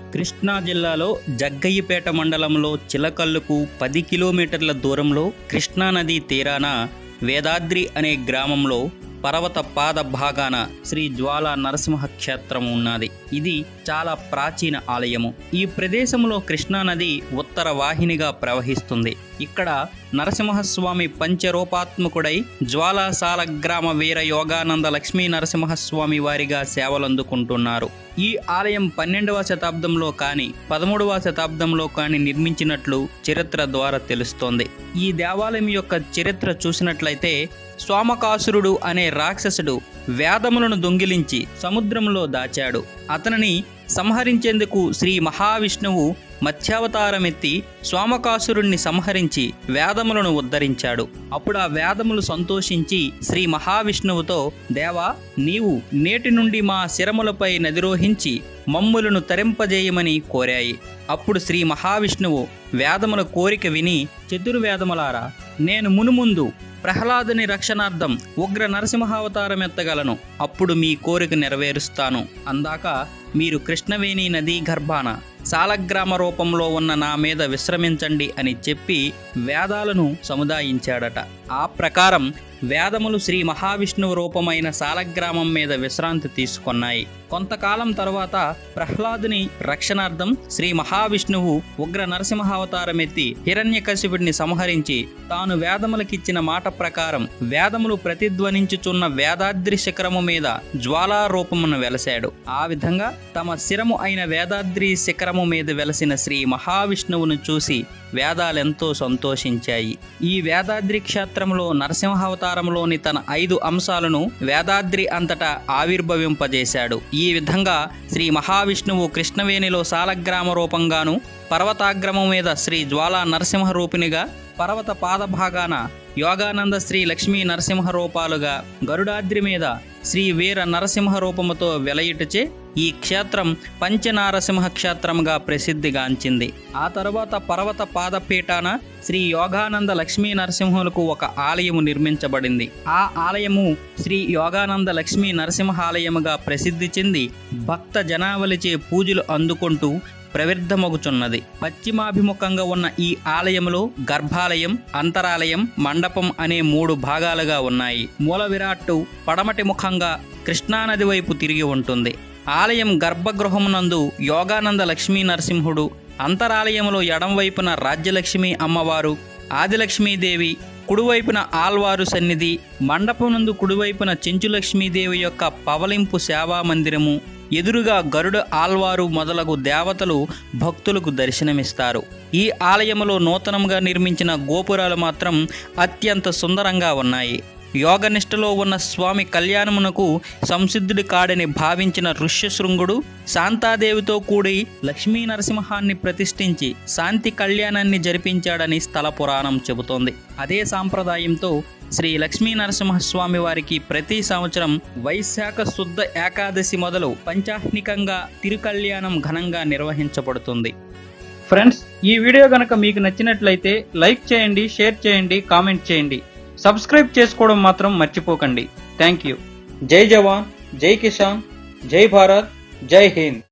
కృష్ణా జిల్లాలో జగ్గయ్యపేట మండలంలో చిలకల్లుకు పది కిలోమీటర్ల దూరంలో కృష్ణానది తీరాన వేదాద్రి అనే గ్రామంలో పర్వత పాద భాగాన శ్రీ జ్వాల నరసింహ క్షేత్రం ఉన్నది. ఇది చాలా ప్రాచీన ఆలయము. ఈ ప్రదేశంలో కృష్ణానది ఉత్తర వాహినిగా ప్రవహిస్తుంది. ఇక్కడ నరసింహస్వామి పంచరూపాత్మకుడై జ్వాలాసాల గ్రామ వీర యోగానంద లక్ష్మీ నరసింహస్వామి వారిగా సేవలందుకుంటున్నారు. ఈ ఆలయం పన్నెండవ శతాబ్దంలో కానీ పదమూడవ శతాబ్దంలో కానీ నిర్మించినట్లు చరిత్ర ద్వారా తెలుస్తోంది. ఈ దేవాలయం యొక్క చరిత్ర చూసినట్లయితే సోమకాసురుడు అనే రాక్షసుడు వేదములను దొంగిలించి సముద్రంలో దాచాడు. అతనిని సంహరించేందుకు శ్రీ మహావిష్ణువు మత్స్యావతారమెత్తి సోమకాసురుణ్ణి సంహరించి వేదములను ఉద్ధరించాడు. అప్పుడు ఆ వేదములు సంతోషించి శ్రీ మహావిష్ణువుతో దేవా నీవు నేటి నుండి మా శిరములపై నదిరోహించి మమ్ములను తరింపజేయమని కోరాయి. అప్పుడు శ్రీ మహావిష్ణువు వేదముల కోరిక విని చతుర్వేదములారా నేను మునుముందు ప్రహ్లాదుని రక్షణార్థం ఉగ్ర నరసింహావతారం ఎత్తగలను అప్పుడు మీ కోరిక నెరవేరుస్తాను. అందాక మీరు కృష్ణవేణి నదీ గర్భాన సాలగ్రామ రూపంలో ఉన్న నా మీద విశ్రమించండి అని చెప్పి వేదాలను సముదాయించాడట. ఆ ప్రకారం వేదములు శ్రీ మహావిష్ణువు రూపమైన సాలగ్రామం మీద విశ్రాంతి తీసుకున్నాయి. కొంతకాలం తర్వాత ప్రహ్లాదుని రక్షణార్థం శ్రీ మహావిష్ణువు ఉగ్ర నరసింహావతారం ఎత్తి హిరణ్యకశిపుడిని సంహరించి తాను వేదములకిచ్చిన మాట ప్రకారం వేదములు ప్రతిధ్వనించుచున్న వేదాద్రి శిఖరము మీద జ్వాలారూపమును వెలసాడు ఆ విధంగా తమ శిరము అయిన వేదాద్రి శిఖరము మీద వెలసిన శ్రీ మహావిష్ణువును చూసి వేదాలెంతో సంతోషించాయి. ఈ వేదాద్రి క్షేత్రంలో నరసింహావతారంలోని తన ఐదు అంశాలను వేదాద్రి అంతటా ఆవిర్భవింపజేశాడు. ఈ విధంగా శ్రీ మహావిష్ణువు కృష్ణవేణిలో సాలగ్రామ రూపంగాను పర్వతాగ్రమం మీద శ్రీ జ్వాలా నరసింహ రూపినిగా పర్వత పాదభాగాన యోగానంద శ్రీ లక్ష్మీ నరసింహ రూపాలుగా గరుడాద్రి మీద శ్రీ వీర నరసింహ రూపముతో వెలయిటచే ఈ క్షేత్రం పంచనారసింహ క్షేత్రంగా ప్రసిద్ధిగాంచింది. ఆ తర్వాత పర్వత పాదపీఠాన శ్రీ యోగానంద లక్ష్మీ నరసింహులకు ఒక ఆలయము నిర్మించబడింది. ఆ ఆలయము శ్రీ యోగానంద లక్ష్మీ నరసింహ ఆలయముగా ప్రసిద్ధి చెంది భక్త జనావళిచే పూజలు అందుకుంటూ ప్రవిద్ధమగుచున్నది పశ్చిమాభిముఖంగా ఉన్న ఈ ఆలయంలో గర్భాలయం అంతరాలయం మండపం అనే మూడు భాగాలుగా ఉన్నాయి. మూల విరాట్టు పడమటి ముఖంగా కృష్ణానది వైపు తిరిగి ఉంటుంది. ఆలయం గర్భగృహమునందు యోగానంద లక్ష్మీ నరసింహుడు అంతరాలయములో ఎడంవైపున రాజ్యలక్ష్మి అమ్మవారు ఆదిలక్ష్మీదేవి కుడివైపున ఆల్వారు సన్నిధి మండపం నందు కుడివైపున చెంచులక్ష్మీదేవి యొక్క పవలింపు సేవా మందిరము ఎదురుగా గరుడ ఆల్వారు మొదలగు దేవతలు భక్తులకు దర్శనమిస్తారు. ఈ ఆలయంలో నూతనంగా నిర్మించిన గోపురాలు మాత్రం అత్యంత సుందరంగా ఉన్నాయి. యోగనిష్టలో ఉన్న స్వామి కళ్యాణమునకు సంసిద్ధుడి కాడని భావించిన ఋష్యశృంగుడు శాంతాదేవితో కూడి లక్ష్మీ నరసింహాన్ని ప్రతిష్ఠించి శాంతి కళ్యాణాన్ని జరిపించాడని స్థల పురాణం చెబుతోంది. అదే సాంప్రదాయంతో శ్రీ లక్ష్మీ నరసింహస్వామి వారికి ప్రతి సంవత్సరం వైశాఖ శుద్ధ ఏకాదశి మొదలు పంచాహ్నికంగా తిరుకళ్యాణం ఘనంగా నిర్వహించబడుతుంది. ఫ్రెండ్స్ ఈ వీడియో కనుక మీకు నచ్చినట్లయితే లైక్ చేయండి షేర్ చేయండి కామెంట్ చేయండి. సబ్స్క్రైబ్ చేసుకోవడం మాత్రం మర్చిపోకండి. Thank you. జై జవాన్ జై కిసాన్ జై భారత్ జై హింద్.